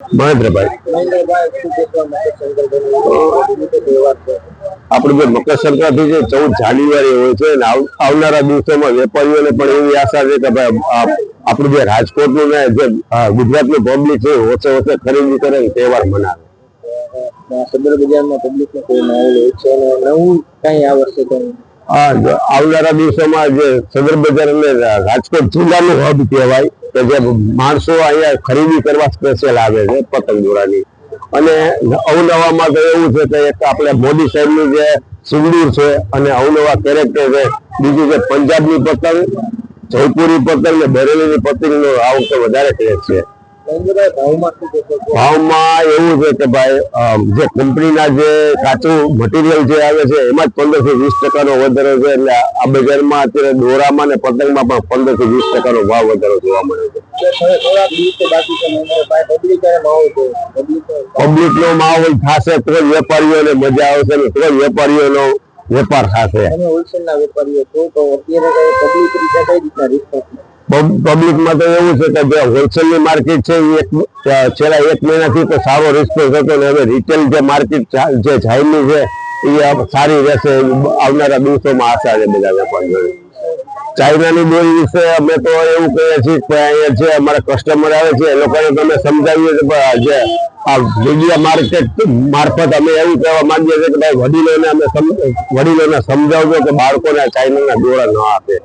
મહેન્દ્રભાઈ. આપણે જે મકર સંક્રાંતિ છે, ચૌદ જાન્યુઆરી હોય છે આવનારા દિવસોમાં વેપારીઓને પણ એવી આશા છે કે ભાઈ જે રાજકોટનું ને જે પબ્લિક છે ઓછે ઓછે ખરીદી કરે તહેવાર મનાવે. સદર બજારમાં પબ્લિક કોઈ માહોલ છે કઈ આ આવનારા દિવસોમાં જે સદર બજાર અને રાજકોટ જિલ્લાનું હબ કહેવાય કે જે માણસો અહીંયા ખરીદી કરવા સ્પેશિયલ આવે છે પતંગ દોરાની અને અવનવામાં તો એવું છે કે એક આપણે મોદી સાહેબનું જે સિંદૂર છે અને અવનવા કેરેક્ટર છે, બીજું કે પંજાબની પતંગ, જયપુરી પતંગ ને બરેલીની પતંગનો આ વખતે વધારે ક્રેઝ છે. ભાવમાં એવું છે કે ભાઈ જે કંપનીના જે કાચું મટીરિયલ જે આવે છે એમાં જ પંદરથી વીસ ટકાનો વધારો છે. એટલે આ બજારમાં અત્યારે દોરામાં ને પતંગમાં પણ પંદરથી વીસ ટકાનો ભાવ વધારો જોવા મળે છે. પબ્લિક નો માહોલ થશે તો જ વેપારીઓને મજા આવશે ને તો જ વેપારીઓનો વેપાર થશે. હોલસેલ ના વેપારીઓ તો અત્યારે પબ્લિક રીતે કઈ રીતના રિસ્પોન્સ પબ્લિકમાં તો એવું છે કે જે હોલસેલની માર્કેટ છે એ એક, છેલ્લા એક મહિનાથી તો સારો રિસ્પોન્સ હતો ને હવે રિટેલ જે માર્કેટ જે જાહેરની છે, એ સારી રહેશે આવનારા દિવસોમાં આશા છે બધા વેપારીઓની. ચાઇનાની દોરી વિશે અમે તો એવું કહીએ છીએ કે અહીંયા જે અમારા કસ્ટમર આવે છે, એ લોકોને તમે સમજાવીએ છીએ, પણ જે, આ મીડિયા માર્કેટ મારફત અમે એવું કહેવા માંગીએ છીએ કે ભાઈ વડીલોને અમે વડીલોને સમજાવજો કે બાળકોને ચાઇનાના દોરા ન આપે.